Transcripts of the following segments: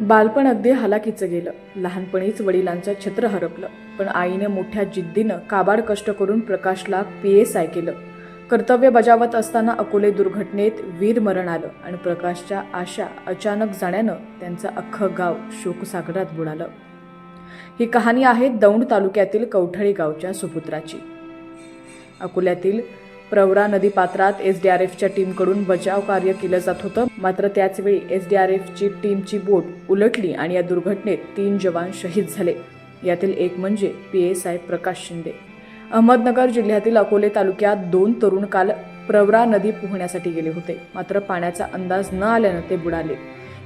बालपण अगदी हलाखीचं गेलं. लहानपणीच वडिलांचं छत्र हरपलं. पण आईने मोठ्या जिद्दीनं काबाड कष्ट करून प्रकाशला पी एस आय केलं. कर्तव्य बजावत असताना अकोले दुर्घटनेत वीर मरण आलं आणि प्रकाशच्या आशा अचानक जाण्यानं त्यांचं अख्खं गाव शोकसागरात बुडालं. ही कहाणी आहे दौंड तालुक्यातील कवठळी गावच्या सुपुत्राची. अकोल्यातील प्रवरा नदी पात्रात एस डी आर एफच्या टीमकडून बचाव कार्य केलं जात होतं. मात्र त्याचवेळी एस डी आर एफची टीमची बोट उलटली आणि या दुर्घटनेत तीन जवान शहीद झाले. यातील एक म्हणजे P S I Prakash Shinde. Ahmednagar जिल्ह्यातील अकोले तालुक्यात दोन तरुण काल प्रवरा नदी पोहण्यासाठी गेले होते. मात्र पाण्याचा अंदाज न आल्यानं ते बुडाले.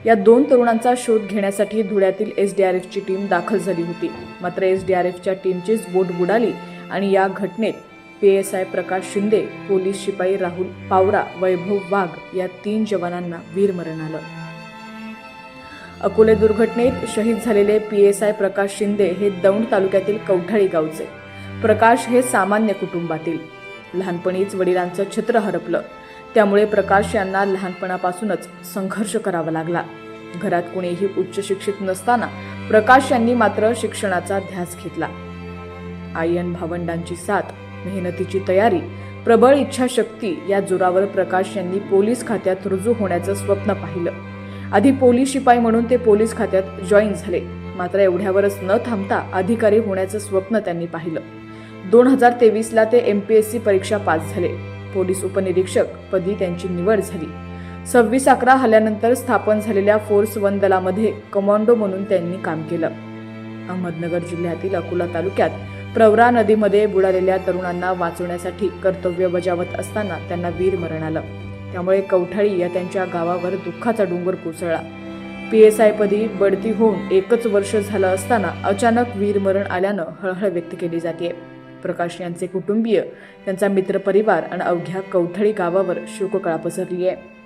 या दोन तरुणांचा शोध घेण्यासाठी धुळ्यातील एस डी आर एफची टीम दाखल झाली होती. मात्र एस डी आर एफच्या टीमचीच बोट बुडाली आणि या घटनेत P S I Prakash Shinde police शिपाई राहुल पावरा वैभव वाघ या तीन जवानांना वीरमरण आलं. अकोले दुर्घटनेत शहीद झालेले P S I Prakash Shinde हे दौंड तालुक्यातील कवठाळी गावचे. प्रकाश हे सामान्य कुटुंबातील. लहानपणीच वडिलांचं छत्र हरपलं. त्यामुळे प्रकाश यांना लहानपणापासूनच संघर्ष करावा लागला. घरात कोणीही उच्च शिक्षित नसताना प्रकाश यांनी मात्र शिक्षणाचा ध्यास घेतला. आयन भावंडांची साथ मेहनतीची तयारी प्रबळ इच्छाशक्ती या जोरावर प्रकाश यांनी पोलीस खात्यात रुजू होण्याचं स्वप्न पाहिलं. आधी पोलीस शिपाई म्हणून ते पोलीस खात्यात जॉईन झाले. मात्र एवढ्यावरच न थांबता अधिकारी होण्याचं स्वप्न त्यांनी पाहिलं. दोन हजार तेवीसला ते एम पी एस सी परीक्षा पास झाले. पोलीस उपनिरीक्षक पदी त्यांची निवड झाली. सव्वीस अकरा हल्ल्यानंतर स्थापन झालेल्या फोर्स वन दलामध्ये कमांडो म्हणून त्यांनी काम केलं. अहमदनगर जिल्ह्यातील अकोला तालुक्यात प्रवरा नदीमध्ये बुडालेल्या तरुणांना वाचवण्यासाठी कर्तव्य बजावत असताना त्यांना वीरमरण आलं. त्यामुळे कवठाळी या त्यांच्या गावावर दुःखाचा डोंगर कोसळला. पी एस आयपदी बढती होऊन एकच वर्ष झालं असताना अचानक वीरमरण आल्यानं हळहळ व्यक्त केली जाते. प्रकाश यांचे कुटुंबीय त्यांचा मित्रपरिवार आणि अवघ्या कवठळी गावावर शोककळा पसरली आहे.